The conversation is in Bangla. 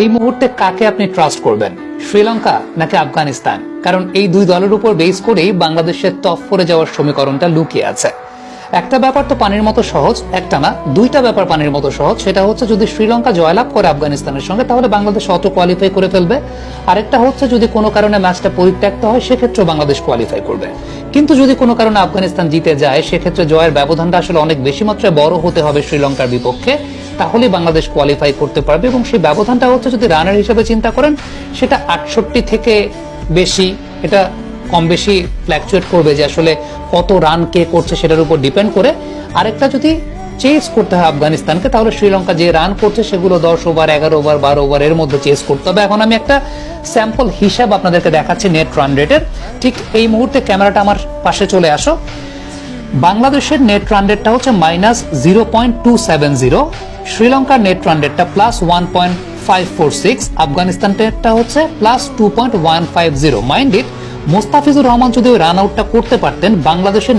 এই মুহূর্তে কাকে আপনি ট্রাস্ট করবেন? শ্রীলঙ্কা নাকি আফগানিস্তান? কারণ এই দুই দলের উপর বেস করেই বাংলাদেশের টপ ফোরে যাওয়ার সমীকরণটা লুকিয়ে আছে। একটা ব্যাপার তো পানির মতো সহজ, একটা না, দুইটা ব্যাপার পানির মতো সহজ, সেটা হচ্ছে যদি শ্রীলঙ্কা জয়লাভ করে আফগানিস্তানের সঙ্গে, তাহলে বাংলাদেশ অটো কোয়ালিফাই করে ফেলবে। আরেকটা হচ্ছে যদি কোনো কারণে ম্যাচটা পরিত্যক্ত হয় সেক্ষেত্রে বাংলাদেশ কোয়ালিফাই করবে। কিন্তু যদি কোনো কারণে আফগানিস্তান জিতে যায়, সেক্ষেত্রে জয়ের ব্যবধানটা আসলে অনেক বেশি মাত্রায় বড় হতে হবে শ্রীলঙ্কার বিপক্ষে। তাহলেই বাংলাদেশ কোয়ালিফাই করতে পারবে এবং সেই ব্যবধানটা হচ্ছে যদি রানের হিসেবে চিন্তা করেন, সেটা আটষট্টি থেকে বেশি, এটা কম বেশি ফ্ল্যাকচুয়েট করবে যে আসলে কত রান কে করছে সেটার উপর ডিপেন্ড করে। আরেকটা যদি চেস করতে হয় আফগানিস্তানকে, তাহলে শ্রীলঙ্কা যে রান করছে সেগুলো দশ ওভার এগারো ওভার বারো ওভার এর মধ্যে চেস করতে হবে। এখন আমি একটা স্যাম্পল হিসাব আপনাদেরকে দেখাচ্ছি নেট রান রেটের ঠিক এই মুহূর্তে ক্যামেরাটা আমার পাশে চলে আসো। বাংলাদেশের নেট রান রেটটা হচ্ছে minus zero point two seven zero শ্রীলঙ্কার নেট রান রেটটা plus one point five four six Afghanistan রেটটা হচ্ছে plus two point one five zero mind it Mustafizur Rahman যদি ওই রান আউটটা করতে পারতেন, বাংলাদেশের